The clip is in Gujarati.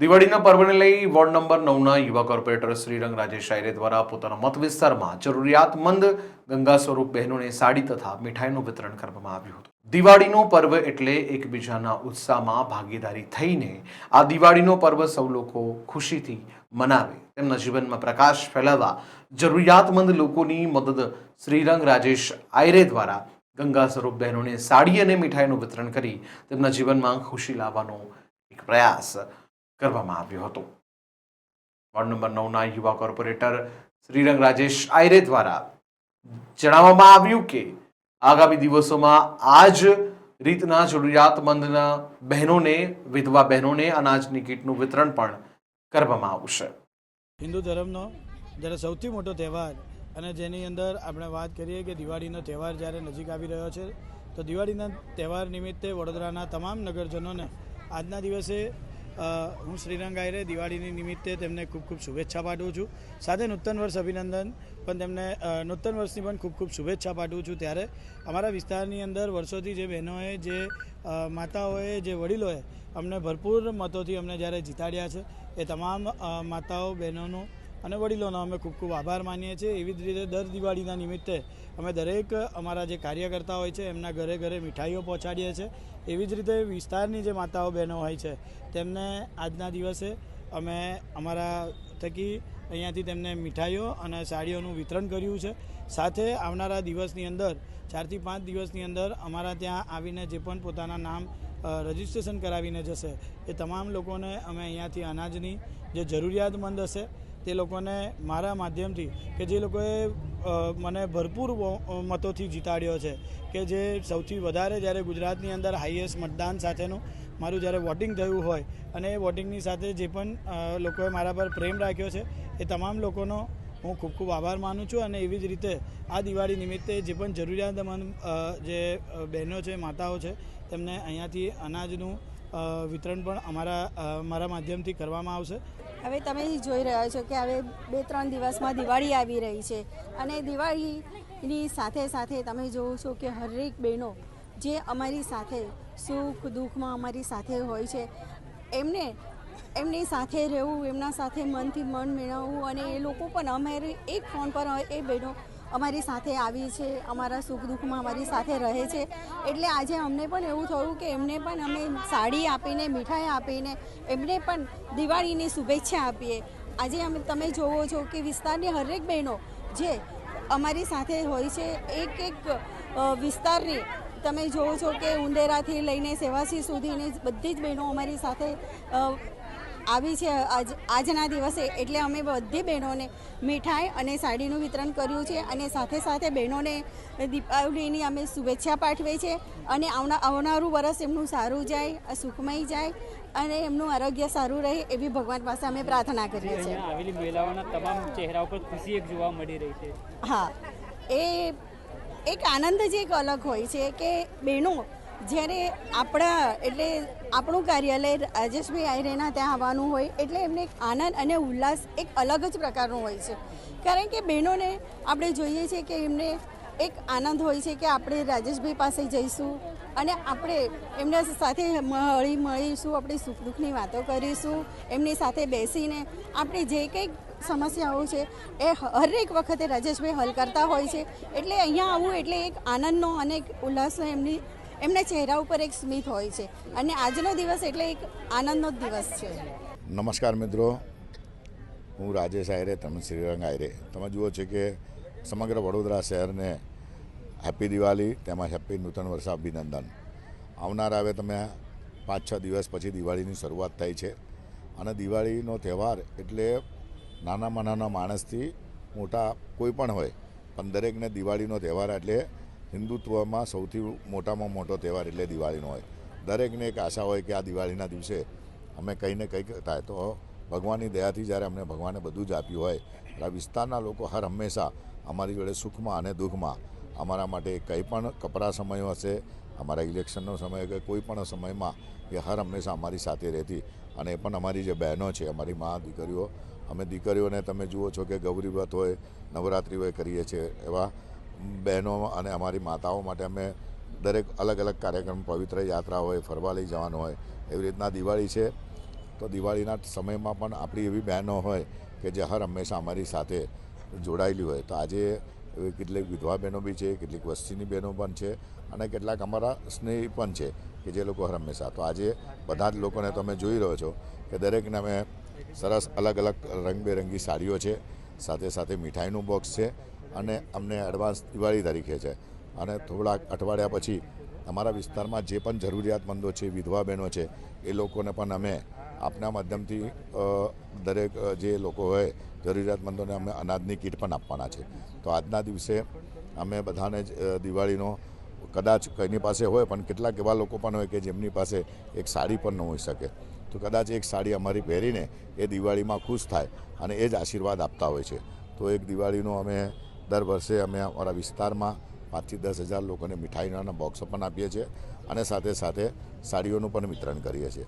દિવાળીના પર્વને લઈ વોર્ડ નંબર નવના યુવા કોર્પોરેટર શ્રીરંગ રાજેશ આયરે દ્વારા પોતાના મત વિસ્તારમાં જરૂરિયાતમંદ ગંગા સ્વરૂપ બહેનોને સાડી તથા મીઠાઈનું વિતરણ કરવામાં આવ્યું હતું. દિવાળીનો પર્વ એટલે એકબીજાના ઉત્સાહમાં ભાગીદારી થઈને આ દિવાળીનો પર્વ સૌ લોકો ખુશીથી મનાવે. તેમના જીવનમાં પ્રકાશ ફેલાવવા જરૂરિયાતમંદ લોકોની મદદ શ્રીરંગ રાજેશ આયરે દ્વારા ગંગા સ્વરૂપ બહેનોને સાડી અને મીઠાઈનું વિતરણ કરી તેમના જીવનમાં ખુશી લાવવાનો એક પ્રયાસ કરવામાં આવ્યો હતો. વોર્ડ નંબર નવના યુવા કોર્પોરેટર શ્રીરંગ રાજેશ આયરે દ્વારા જણાવવામાં આવ્યું કે આગામી દિવસોમાં આ જ રીતના જરૂરિયાતમંદના બહેનોને, વિધવા બહેનોને અનાજની કીટનું વિતરણ પણ કરવામાં આવશે. હિન્દુ ધર્મનો જ્યારે સૌથી મોટો તહેવાર અને જેની અંદર આપણે વાત કરીએ કે દિવાળીનો તહેવાર જ્યારે નજીક આવી રહ્યો છે, તો દિવાળીના તહેવાર નિમિત્તે વડોદરાના તમામ નગરજનોને આજના દિવસે હું શ્રીરંગ આયરે, દિવાળીની નિમિત્તે તેમને ખૂબ ખૂબ શુભેચ્છા પાઠવું છું. સાથે નૂતન વર્ષ અભિનંદન, પણ તેમને નૂતન વર્ષની પણ ખૂબ ખૂબ શુભેચ્છા પાઠવું છું. ત્યારે અમારા વિસ્તારની અંદર વર્ષોથી જે બહેનોએ, જે માતાઓએ, જે વડીલોએ અમને ભરપૂર મતોથી અમને જ્યારે જીતાડ્યા છે, એ તમામ માતાઓ, બહેનોનો અને વડીલોનો અમે ખૂબ ખૂબ આભાર માનીએ છીએ. એવી જ રીતે દર દિવાળીના નિમિત્તે અમે દરેક અમારા જે કાર્યકર્તા હોય છે, એમના ઘરે ઘરે મીઠાઈઓ પહોંચાડીએ છીએ. એવી જ રીતે વિસ્તારની જે માતાઓ બહેનો હોય છે, તેમને આજના દિવસે અમે અમારા થકી અહીંયાથી તેમને મીઠાઈઓ અને સાડીઓનું વિતરણ કર્યું છે. સાથે આવનારા દિવસની અંદર, ચારથી પાંચ દિવસની અંદર અમારા ત્યાં આવીને જે પણ પોતાના નામ રજિસ્ટ્રેશન કરાવીને જશે, એ તમામ લોકોને અમે અહીંયાથી અનાજની જે જરૂરિયાતમંદ હશે તે લોકોને મારા માધ્યમથી કે જે લોકોએ મને ભરપૂર મતોથી જીતાડ્યો છે કે જે સૌથી વધારે જ્યારે ગુજરાતની અંદર હાઈએસ્ટ મતદાન સાથેનું મારું જ્યારે વોટિંગ થયું હોય અને એ વોટિંગની સાથે જે પણ લોકોએ મારા પર પ્રેમ રાખ્યો છે, એ તમામ લોકોનો હું ખૂબ ખૂબ આભાર માનું છું અને એવી જ રીતે આ દિવાળી નિમિત્તે જે પણ જરૂરિયાતમંદ જે બહેનો છે, માતાઓ છે, તેમને અહીંયાથી અનાજનું વિતરણ પણ અમારા મારા માધ્યમથી કરવામાં આવશે. હવે તમે જોઈ રહ્યા છો કે હવે બે ત્રણ દિવસમાં દિવાળી આવી રહી છે. અને દિવાળીની સાથે સાથે તમે જોવો છો કે હરેક બહેનો જે અમારી સાથે સુખ દુઃખમાં અમારી સાથે હોય છે, એમને, એમની સાથે રહેવું, એમના સાથે મનથી મન મેળવવું અને એ લોકો પણ અમારી એક ફોન પર એ બહેનો અમારી સાથે આવી છે, અમારા સુખ દુઃખમાં અમારી સાથે રહે છે. એટલે આજે અમને પણ એવું થયું કે એમને પણ અમે સાડી આપીને, મીઠાઈ આપીને, એમને પણ દિવાળીની શુભેચ્છા આપીએ. આજે અમે, તમે જોવો છો કે વિસ્તારની હરેક બહેનો જે અમારી સાથે હોય છે, એક એક વિસ્તારની, તમે જોવો છો કે ઉંદેરાથી લઈને સેવાસી સુધીની બધી જ બહેનો અમારી સાથે આવી છે આજ આજના દિવસે એટલે અમે બધી બહેનોને મીઠાઈ અને સાડીનું વિતરણ કર્યું છે અને સાથે સાથે બહેનોને દીપાવલીની અમે શુભેચ્છા પાઠવીએ છીએ અને આવના આવનારું વરસ એમનું સારું જાય સુખમય જાય અને એમનું આરોગ્ય સારું રહે એવી ભગવાન પાસે અમે પ્રાર્થના કરીએ છીએ. આવેલી મહિલાઓના તમામ ચહેરા ઉપર ખુશી એક જોવા મળી રહી છે. હા એ એક આનંદ જ એક અલગ હોય છે કે બહેનો જ્યારે આપણા, એટલે આપણું કાર્યાલય રાજેશભાઈ આયરેના ત્યાં આવવાનું હોય, એટલે એમને એક આનંદ અને ઉલ્લાસ એક અલગ જ પ્રકારનો હોય છે. કારણ કે બહેનોને આપણે જોઈએ છીએ કે એમને એક આનંદ હોય છે કે આપણે રાજેશભાઈ પાસે જઈશું અને આપણે એમના સાથે મળી મળીશું આપણે સુખ દુઃખની વાતો કરીશું, એમની સાથે બેસીને આપણે જે કંઈક સમસ્યાઓ છે એ હરેક વખતે રાજેશભાઈ હલ કરતા હોય છે. એટલે અહીંયા આવવું એટલે એક આનંદનો અને એક ઉલ્લાસનો એમની એમના ચહેરા ઉપર એક સ્મિત હોય છે. અને આજનો દિવસ એટલે એક આનંદનો જ દિવસ છે. નમસ્કાર મિત્રો. હું રાજેશ આયરે, તમે શ્રીરંગ આયરે. તમે જુઓ છો કે સમગ્ર વડોદરા શહેરને હેપી દિવાળી તેમજ હેપી નૂતન વર્ષ અભિનંદન. આવનારા હવે તમે પાંચ છ દિવસ પછી દિવાળીની શરૂઆત થાય છે. અને દિવાળીનો તહેવાર એટલે નાનામાં નાના માણસથી મોટા કોઈ પણ હોય, પણ દરેકને દિવાળીનો તહેવાર એટલે હિન્દુત્વમાં સૌથી મોટામાં મોટો તહેવાર એટલે દિવાળીનો હોય. દરેકને એક આશા હોય કે આ દિવાળીના દિવસે અમે કંઈ ને કંઈક થાય. તો ભગવાનની દયાથી જ્યારે અમને ભગવાને બધું જ આપ્યું હોય એટલે વિસ્તારના લોકો હર હંમેશા અમારી જોડે સુખમાં અને દુઃખમાં અમારા માટે કંઈ પણ કપરા સમયો હશે, અમારા ઇલેક્શનનો સમય કે કોઈ પણ સમયમાં એ હર હંમેશા અમારી સાથે રહેતી. અને એ પણ અમારી જે બહેનો છે, અમારી મા દીકરીઓ, અમે દીકરીઓને તમે જુઓ છો કે ગૌરી વ્રત હોય, નવરાત્રિ હોય કરીએ છીએ એવા બહેનો અને અમારી માતાઓ માટે અમે દરેક અલગ અલગ કાર્યક્રમ, પવિત્ર યાત્રા હોય, ફરવા લઈ જવાનું હોય, એવી રીતના દિવાળી છે. તો દિવાળીના સમયમાં પણ આપણી એવી બહેનો હોય કે જે હર હંમેશા અમારી સાથે જોડાયેલી હોય. તો આજે એવી કેટલીક વિધવા બહેનો બી છે, કેટલીક વસ્તીની બહેનો પણ છે અને કેટલાક અમારા સ્નેહી પણ છે કે જે લોકો હર હંમેશા. તો આજે બધા જ લોકોને તમે જોઈ રહ્યો છો કે દરેકને અમે સરસ અલગ અલગ રંગબેરંગી સાડીઓ છે. સાથે સાથે મીઠાઈનું બોક્સ છે. અને અમને એડવાન્સ દિવાળી તરીકે છે. અને થોડાક અઠવાડિયા પછી અમારા વિસ્તારમાં જે પણ જરૂરિયાતમંદો છે, વિધવા બહેનો છે, એ લોકોને પણ અમે આપના માધ્યમથી દરેક જે લોકો હોય, જરૂરિયાતમંદોને અમે અનાજની કીટ પણ આપવાના છે. તો આજના દિવસે અમે બધાને જ દિવાળીનો કદાચ કોઈની પાસે હોય, પણ કેટલાક એવા લોકો પણ હોય કે જેમની પાસે એક સાડી પણ ન હોઈ શકે. તો કદાચ એક સાડી અમારી પહેરીને એ દિવાળીમાં ખુશ થાય અને એ જ આશીર્વાદ આપતા હોય છે. તો એક દિવાળીનો અમે દર વર્ષે અમે અમારા વિસ્તારમાં પાંચથી દસ હજાર લોકોને મીઠાઈના બોક્સો પણ આપીએ છીએ અને સાથે સાથે સાડીઓનું પણ વિતરણ કરીએ છીએ.